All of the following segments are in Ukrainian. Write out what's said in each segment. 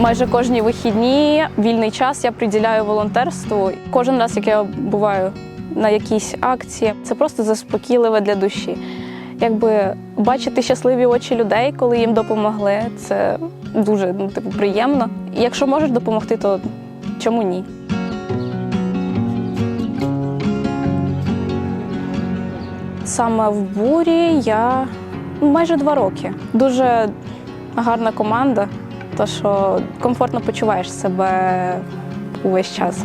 Майже кожні вихідні вільний час я приділяю волонтерству. Кожен раз, як я буваю на якійсь акції, це просто заспокійливе для душі. Якби бачити щасливі очі людей, коли їм допомогли, це дуже ну, типу, приємно. Якщо можеш допомогти, то чому ні? Саме в бурі я майже два роки. Дуже гарна команда, то що комфортно почуваєш себе увесь час.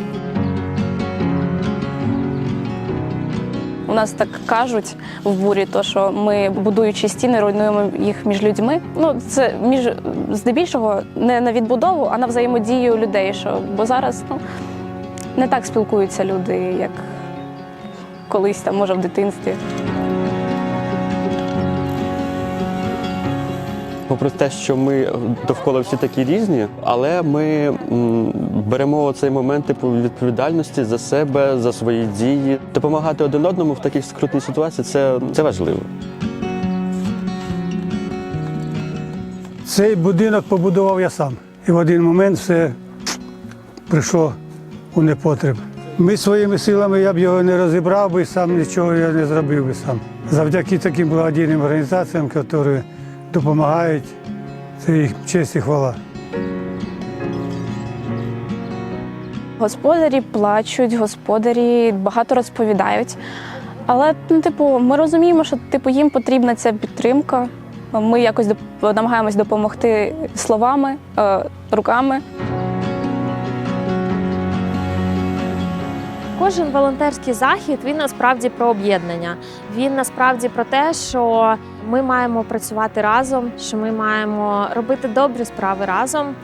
У нас так кажуть в бурі, то що ми, будуючи стіни, руйнуємо їх між людьми. Ну, це між здебільшого не на відбудову, а на взаємодію людей. Що, бо зараз ну, не так спілкуються люди, як колись там, може, в дитинстві. Попри те, що ми довкола всі такі різні, але ми беремо цей момент типу відповідальності за себе, за свої дії. Допомагати один одному в таких скрутній ситуації це, це важливо. Цей будинок побудував я сам. І в один момент все прийшло у непотреб. Ми своїми силами я б його не розібрав би, сам нічого я не зробив би сам. Завдяки таким благодійним організаціям, які допомагають, це їх честь і хвала. Господарі плачуть, господарі багато розповідають. Але, ну, типу, ми розуміємо, що типу, їм потрібна ця підтримка. Ми якось намагаємось допомогти словами, е, руками. Кожен волонтерський захід він насправді про об'єднання. Він насправді про те, що ми маємо працювати разом, що ми маємо робити добрі справи разом.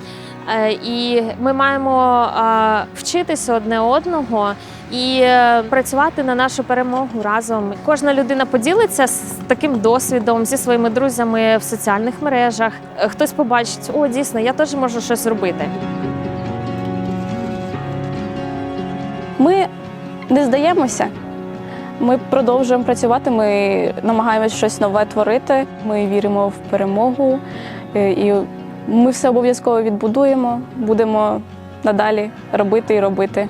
Е, І ми маємо е, вчитися одне одного і е, працювати на нашу перемогу разом. Кожна людина поділиться з таким досвідом зі своїми друзями в соціальних мережах. Хтось побачить, о, дійсно, я теж можу щось робити. Ми не здаємося. Ми продовжуємо працювати, ми намагаємось щось нове творити. Ми віримо в перемогу е, і ми все обов'язково відбудуємо, будемо надалі робити і робити.